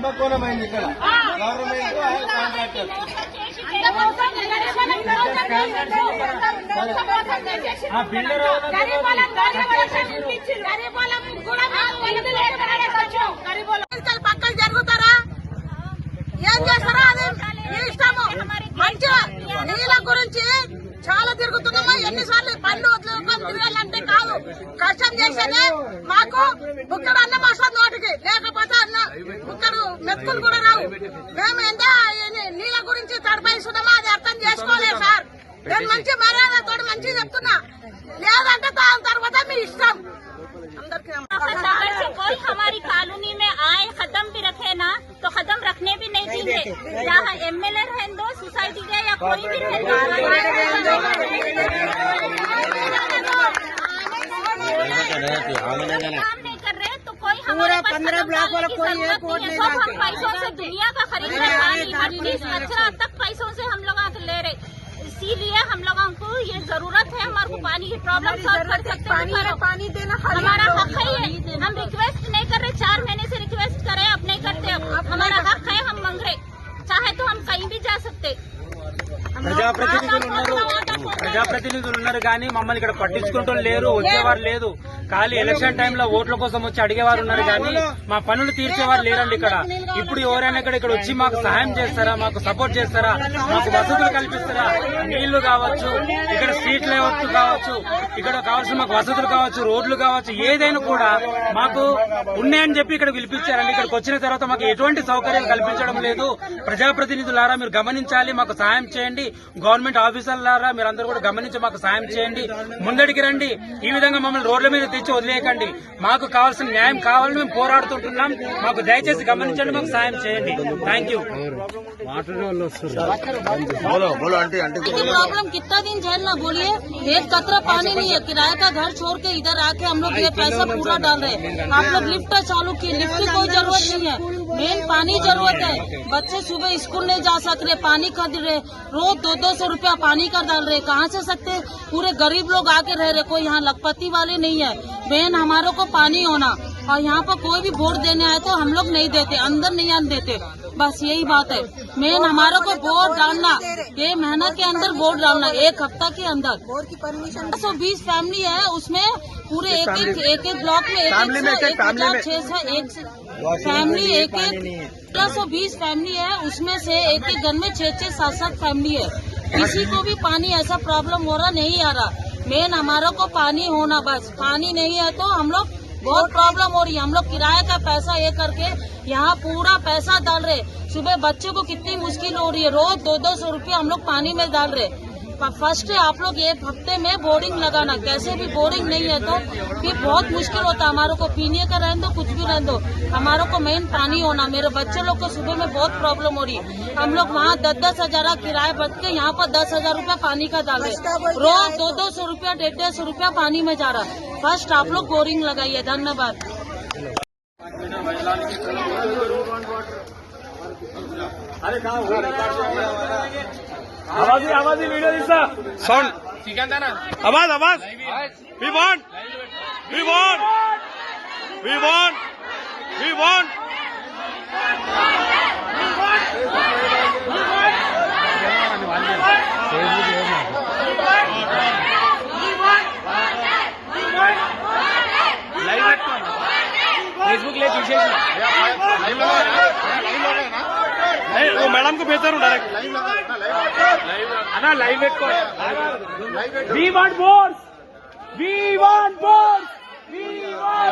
కుంభకోణం అయింది ఇక్కడ గవర్నమెంట్ కాంట్రాక్టర్. పక్కన జరుగుతారా? ఏం చేస్తారా అది? ఇష్టము. మంచిగా నీళ్ళ గురించి చాలా తిరుగుతున్నాము. ఎన్నిసార్లు పండు వదులుకొని తిరగాలంటే కాదు. కష్టం చేసేదే మాకు ఇక్కడ అన్నం వస్తుంది నోటికి. లేకపోతే అన్న బుక్కడు మెతుకులు కూడా రావు. మేము ఎంత నీళ్ళ గురించి తడపాయిస్తున్నామో అది అర్థం చేసుకోలేదు సార్. నేను మంచి మర్యాదతో మంచిగా చెప్తున్నా. లేదంటే దాని తర్వాత మీ ఇష్టం. అందరికీ भी नहीं देंगे चाहे एमएलए रहने दो सोसाइटी के या कोई भी रहने दो काम नहीं कर रहे तो कोई पंद्रह ब्लॉक वाला डालने की कोई ज़रूरत नहीं है। हम पैसों से दुनिया का खरीद रहे मट्टी कचरा तक पैसों से हम लोग आके ले रहे। इसीलिए हम लोगों को ये ज़रूरत है हमारे को पानी की प्रॉब्लम सॉल्व कर सकते हैं। पानी। पानी देना हमारा हक है ये हम रिक्वेस्ट नहीं कर रहे चार महीने से रिक्वेस्ट कर रहे हैं अब नहीं करते अब। हमारा हक है हम मांग रहे। ప్రజాప్రతినిధులు ఉన్నారు ప్రజాప్రతినిధులు ఉన్నారు కానీ మమ్మల్ని ఇక్కడ పట్టించుకుంటూ లేరు వచ్చేవారు లేదు. ఖాళీ ఎలక్షన్ టైంలో ఓట్ల కోసం వచ్చి అడిగేవారు ఉన్నారు కానీ మా పనులు తీర్చేవారు లేరండి ఇక్కడ. ఇప్పుడు ఎవరైనా ఇక్కడ ఇక్కడ వచ్చి మాకు సహాయం చేస్తారా మాకు సపోర్ట్ చేస్తారా మాకు వసతులు కల్పిస్తారా? నీళ్ళు కావచ్చు ఇక్కడ స్ట్రీట్ లేఅవుట్ కావచ్చు ఇక్కడ కావాల్సిన మాకు వసతులు కావచ్చు రోడ్లు కావచ్చు ఏదైనా కూడా మాకు ఉన్నాయని చెప్పి ఇక్కడ పిలిపించారండి. ఇక్కడికి వచ్చిన తర్వాత మాకు ఎటువంటి సౌకర్యాలు కల్పించడం లేదు. ప్రజాప్రతినిధులారా మీరు గమనించాలి మాకు సాయం చేయండి. గవర్నమెంట్ ఆఫీసర్లారా మీరు అందరూ కూడా గమనించి మాకు సాయం చేయండి ముందడికి రండి ఈ విధంగా మమ్మల్ని రోడ్ల మీద తెచ్చి వదిలేయకండి మాకు కావాల్సిన న్యాయం కావాలని మేము పోరాడుతుంటున్నాం మాకు దయచేసి గమనించండి మాకు సాయం చేయండి థ్యాంక్ యూ బోలో బోలో అంటే అంటే ये प्रॉब्लम कितना दिन झेलना बोलिए एक कतरा पानी नहीं है किराए का घर छोड़ के इधर आके हम लोग ये पैसा पूरा डाल रहे हैं आप लोग लिफ्ट चालू किए लिफ्ट की कोई जरूरत नहीं है मेन पानी ज़रूरत है। बच्चे सुबह स्कूल नहीं जा सक रहे पानी खरीद रहे रोज दो दो सौ रूपया पानी का डाल रहे कहाँ से सकते? पूरे गरीब लोग आके रह रहे कोई यहाँ लखपति वाले नहीं है। मेन हमारों को पानी होना। और यहाँ पर कोई भी वोट देने आए तो हम लोग नहीं देते अंदर नहीं आने देते। बस यही बात है। मेन हमारे को वोट डालना ये महीना के अंदर वोट डालना एक हफ़्ता के अंदर। वोट की परमिशन सौ बीस फैमिली है उसमें पूरे एक एक एक एक ब्लॉक में एक एक सौ एक हज़ार छह सौ एक फैमिली एक एक तेरह सौ बीस फैमिली है उसमें से एक एक घर में छह छह सात सात फैमिली है। किसी को भी पानी ऐसा प्रॉब्लम हो रहा नहीं आ रहा। मेन हमारा को पानी होना बस। पानी नहीं है तो हम लोग बहुत प्रॉब्लम हो रही है। हम लोग किराए का पैसा ये करके यहाँ पूरा पैसा डाल रहे। सुबह बच्चों को कितनी मुश्किल हो रही है। रोज दो दो सौ रुपये हम लोग पानी में डाल रहे। फ़र्स्ट आप लोग एक हफ़्ते में बोरिंग लगाना। कैसे भी बोरिंग नहीं है तो फिर बहुत मुश्किल होता है। हमारे को पीने का रहने दो कुछ भी रहने दो। हमारे को मेन पानी होना। मेरे बच्चे लोग को सुबह में बहुत प्रॉब्लम हो रही है। हम लोग वहाँ दस दस हज़ार किराए बच के यहाँ पर दस हज़ार रूपया पानी का डाल रहे रोज दो दो सौ रूपया डेढ़ डेढ़ सौ रूपया पानी में जा रहा है। फ़र्स्ट आप लोग बोरिंग लगाइए। धन्यवाद। अरे कहा आवाज़ आवाज़ वीडियो दिसा साउंड ठीक है ना आवाज़ आवाज़ we want we want we want we want Facebook ले पीछे लाइव वो मैडम को भेजता हूँ डायरेक्ट ना लाइव वेट को we want bores we want bores we want